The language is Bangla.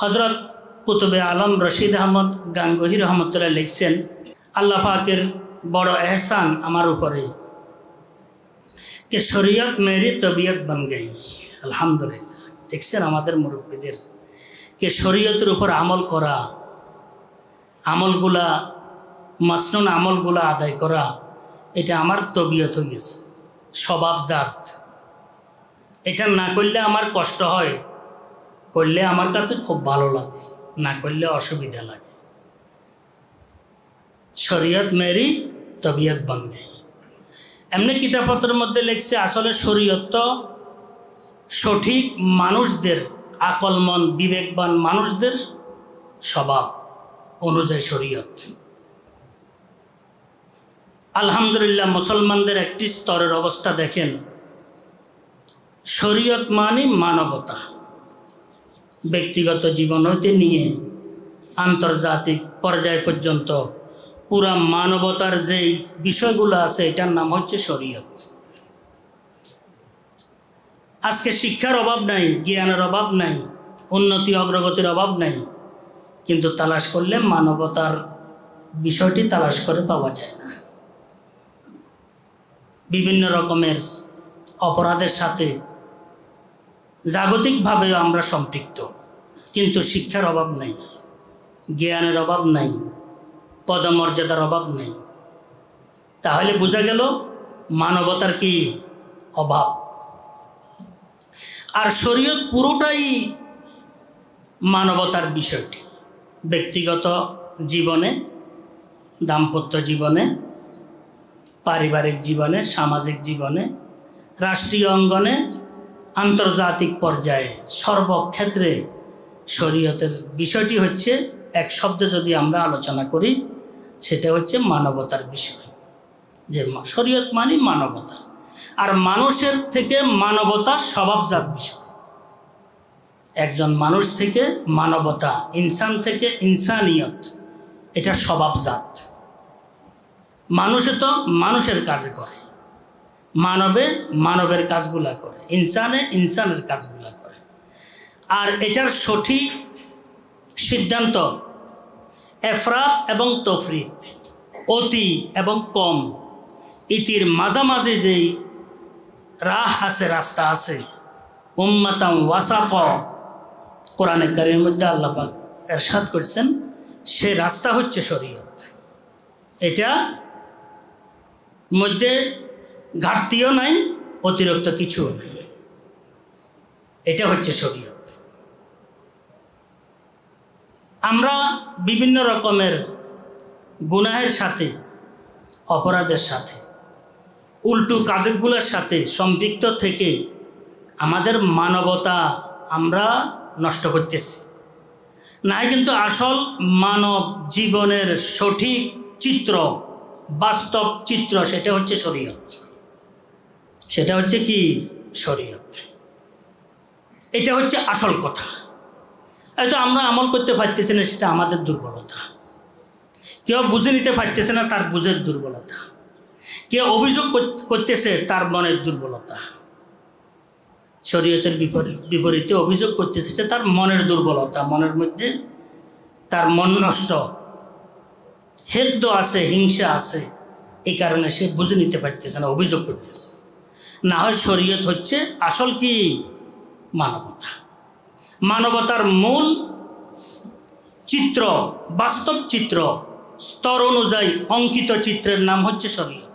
হজরত কুতুবে আলম রশিদ আহমদ গাঙ্গহি রহমতুল্লাহ লিখছেন, আল্লাহ পাকের বড় এহসান আমার উপরে, কে শরীয়ত মেরি তবিয়ত বন গই। আলহামদুলিল্লাহ। দেখছেন আমাদের মুরব্বীদের, কে শরীয়তের উপর আমল করা, আমলগুলা, মাসনুন আমলগুলা আদায় করা, এটা আমার তবিয়ত হয়ে গেছে, স্বভাবজাত। এটা না করলে আমার কষ্ট হয়। করলে আমার কাছে খুব ভালো লাগে, না করলে অসুবিধা লাগে। শরীয়ত মেরি তবিয়ত বন এমনি কিতাবপত্রের মধ্যে লিখছে, আসলে শরীয়ত তো সঠিক মানুষদের আকলমন বিবেকবান মানুষদের স্বভাব অনুযায়ী শরীয়ত। আলহামদুলিল্লাহ, মুসলমানদের একটি স্তরের অবস্থা দেখেন। শরীয়ত মানে মানবতা। ব্যক্তিগত জীবন হইতে নিয়ে আন্তর্জাতিক পর্যায় পর্যন্ত পুরা মানবতার যেই বিষয়গুলো আছে, এটার নাম হচ্ছে শরীয়ত। আজকে শিক্ষার অভাব নাই, জ্ঞানের অভাব নাই, উন্নতি, অগ্রগতির অভাব নাই, কিন্তু তালাশ করলে মানবতার বিষয়টি তালাশ করে পাওয়া যায় না। বিভিন্ন রকমের অপরাধের সাথে জাগতিকভাবেও আমরা সম্পৃক্ত, কিন্তু শিক্ষার অভাব নাই, জ্ঞানের অভাব নাই, পদমর্যাদার অভাব নেই। তাহলে বোঝা গেল মানবতার কি অভাব? আর শরীয়ত পুরোটাই মানবতার বিষয়টি। ব্যক্তিগত জীবনে, দাম্পত্য জীবনে, পারিবারিক জীবনে, সামাজিক জীবনে, রাষ্ট্রীয় অঙ্গনে আন্তর্জাতিক পর্যায়ে সর্বক্ষেত্রে শরীয়তের বিষয়টি হচ্ছে, এক শব্দে যদি আমরা আলোচনা করি, সেটা হচ্ছে মানবতার বিষয়। যে শরীয়ত মানে মানবতা। আর মানুষের থেকে মানবতা স্বভাবজাত বিষয়। একজন মানুষ থেকে মানবতা, ইনসান থেকে ইনসানিয়ত, এটা স্বভাবজাত। মানুষে তো মানুষের কাজে করে। মানবে, মানবের কাজগুলা করে। ইনসানে ইনসানের কাজগুলা করে। আর এটার সঠিক সিদ্ধান্ত এফরাত এবং তফরিত, অতি এবং কম। ইতির মাঝামাঝি যেই রাহ আছে, রাস্তা আছে উম্মাতাম ওয়াসাক কোরআনে কারির মধ্যে আল্লাপাক এরশাদ করছেন, সে রাস্তা হচ্ছে শরীয়ত। এটা মধ্যে ঘাটতিও নাই, অতিরিক্ত কিছুও নেই। এটা হচ্ছে শরীয়ত। আমরা বিভিন্ন রকমের গুনাহের সাথে, অপরাধের সাথে, উল্টো কাজগুলোর সাথে সম্পৃক্ত থেকে আমাদের মানবতা আমরা নষ্ট করতেছি। নাই কিন্তু আসল মানব জীবনের সঠিক চিত্র, বাস্তব চিত্র, সেটা হচ্ছে শরীয়ত। সেটা হচ্ছে কি? শরীয়ত এটা হচ্ছে আসল কথা। হয়তো আমরা আমল করতে পারতেছি না, সেটা আমাদের দুর্বলতা। কেউ বুঝে নিতে পারতেছে না, তার বুঝের দুর্বলতা। কেউ অভিযোগ করতেছে, তার মনের দুর্বলতা। শরীয়তের বিপরীত বিপরীতে অভিযোগ করতেছে যে তার মনের দুর্বলতা, মনের মধ্যে তার মন নষ্ট। হেস্দ আছে, হিংসা আছে এই কারণে সে বুঝে নিতে পারতেছে না, অভিযোগ করতেছে। না হয় শরীয়ত হচ্ছে আসল কি? মানবতা। মানবতার মূল চিত্র, বাস্তব চিত্র, স্তর অনুযায়ী অঙ্কিত চিত্রের নাম হচ্ছে শরীয়ত।